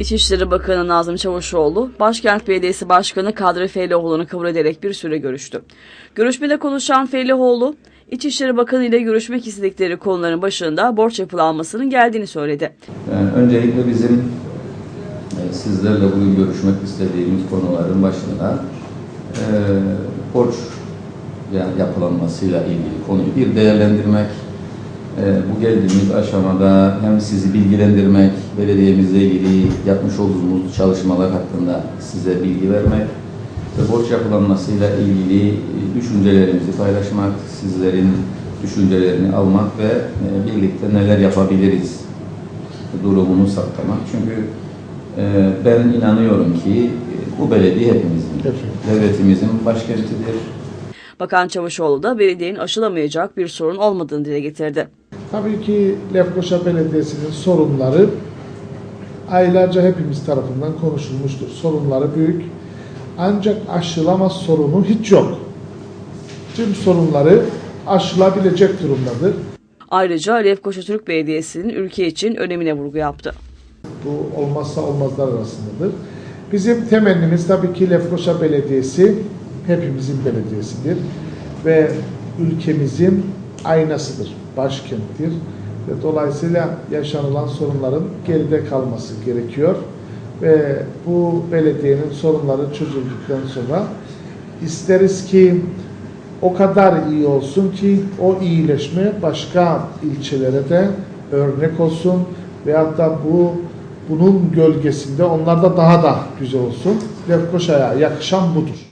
İçişleri Bakanı Nazım Çavuşoğlu, Başkent Belediyesi Başkanı Kadri Feylihoğlu'nu kabul ederek bir süre görüştü. Görüşmede konuşan Feylihoğlu, İçişleri Bakanı ile görüşmek istedikleri konuların başında borç yapılanmasının geldiğini söyledi. Yani öncelikle bizim e, sizlerle bugün görüşmek istediğimiz konuların başında e, borç yapılanmasıyla ilgili konuyu bir değerlendirmek, bu geldiğimiz aşamada hem sizi bilgilendirmek, belediyemizle ilgili yapmış olduğumuz çalışmalar hakkında size bilgi vermek ve borç yapılanmasıyla ilgili e, düşüncelerimizi paylaşmak, sizlerin düşüncelerini almak ve e, birlikte neler yapabiliriz durumunu saptamak. Çünkü e, ben inanıyorum ki bu belediye hepimizin, devletimizin başkentidir. Bakan Çavuşoğlu da belediyenin aşılamayacak bir sorun olmadığını dile getirdi. Tabii ki Lefkoşa Belediyesi'nin sorunları aylarca hepimiz tarafından konuşulmuştur. Sorunları büyük. Ancak aşılama sorunu hiç yok. Tüm sorunları aşılabilecek durumdadır. Ayrıca Lefkoşa Türk Belediyesi'nin ülke için önemine vurgu yaptı. Bu olmazsa olmazlar arasındadır. Bizim temennimiz tabii ki Lefkoşa Belediyesi hepimizin belediyesidir ve ülkemizin aynasıdır, başkenttir ve dolayısıyla yaşanılan sorunların geride kalması gerekiyor ve bu belediyenin sorunları çözüldükten sonra isteriz ki o kadar iyi olsun ki o iyileşme başka ilçelere de örnek olsun veyahut da bu bunun gölgesinde onlarda daha da güzel olsun. Lefkoşa'ya yakışan budur.